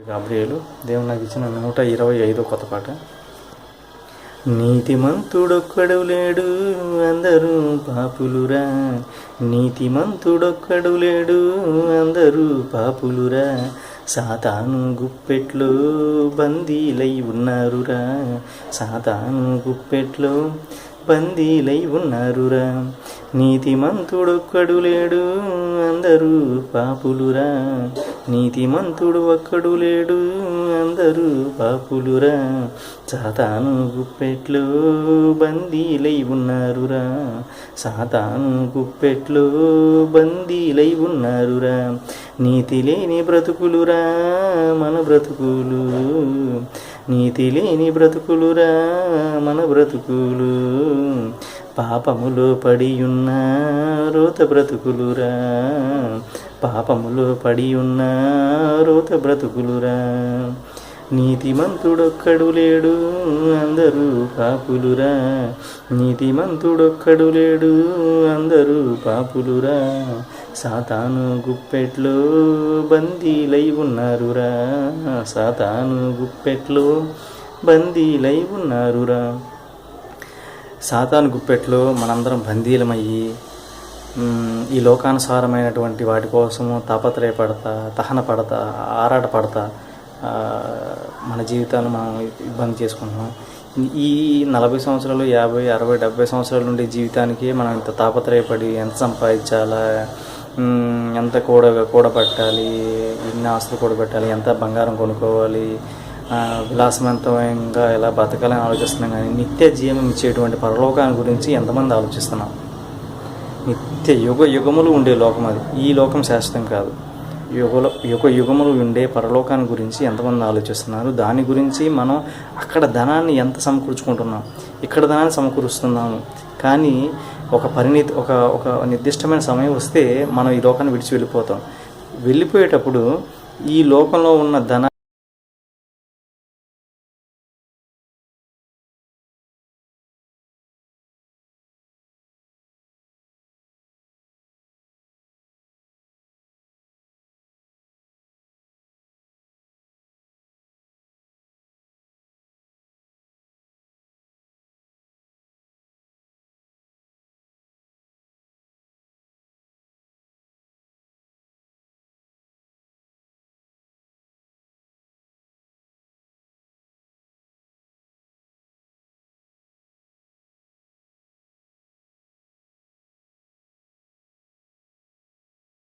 గాబ్రియేలు దేవుడు నాకు ఇచ్చిన నూట ఇరవై ఐదో కొత్త పాట. నీతిమంతుడొక్కడు లేడు అందరూ పాపులురా. నీతిమంతుడొక్కడు లేడు అందరూ పాపులురా. సాతాను గుప్పెట్లో బందీలై ఉన్నారురా. సాతాను గుప్పెట్లో బందీలై ఉన్నారురా. నీతిమంతుడొక్కడు లేడు అందరూ పాపులురా. నీతిమంతుడు ఒక్కడు లేడు అందరూ పాపులురా. సాతాను గుప్పెట్లో బందీలై ఉన్నారురా. సాతాను గుప్పెట్లో బందీలై ఉన్నారురా. నీతి లేని బ్రతుకులురా మన బ్రతుకులు. నీతి లేని బ్రతుకులురా మన బ్రతుకులు. పాపములో పడి ఉన్న రోత బ్రతుకులురా. పాపములో పడి ఉన్న రోత బ్రతుకులురా. నీతిమంతుడొక్కడు లేడు అందరూ పాపులురా. నీతిమంతుడొక్కడు లేడు అందరూ పాపులురా. సాతాను గుప్పెట్లో బందీలై ఉన్నారురా. సాతాను గుప్పెట్లో బందీలై ఉన్నారురా. సాతాను గుప్పెట్లో మనందరం బందీలమయ్యి ఈ లోకానుసారమైనటువంటి వాటి కోసము తాపత్రయపడతా తహన పడతా ఆరాట పడతా మన జీవితాన్ని మనం ఇబ్బంది చేసుకుంటున్నాం. ఈ నలభై సంవత్సరాలు యాభై అరవై డెబ్బై సంవత్సరాల నుండి జీవితానికి మనం ఇంత తాపత్రయపడి ఎంత సంపాదించాలా? ఎంత కూడ కూడబట్టాలి ఎన్ని ఆస్తులు కూడబెట్టాలి ఎంత బంగారం కొనుక్కోవాలి? ఆ, విలాసవంతమైన ఎలా బతకాలని ఆలోచిస్తున్నాం కానీ నిత్య జీవం ఇచ్చేటువంటి పరలోకాన్ని గురించి ఎంతమంది ఆలోచిస్తున్నాం? నిత్య యుగ యుగములు ఉండే లోకం అది. ఈ లోకం శాశ్వతం కాదు. యుగలో యుగ యుగములు ఉండే పరలోకాన్ని గురించి ఎంతమంది ఆలోచిస్తున్నారు? దాని గురించి మనం అక్కడ ధనాన్ని ఎంత సమకూర్చుకుంటున్నాం? ఇక్కడ ధనాన్ని సమకూరుస్తున్నాము. కానీ ఒక పరిణితి ఒక ఒక నిర్దిష్టమైన సమయం వస్తే మనం ఈ లోకాన్ని విడిచి వెళ్ళిపోతాం. వెళ్ళిపోయేటప్పుడు ఈ లోకంలో ఉన్న ధన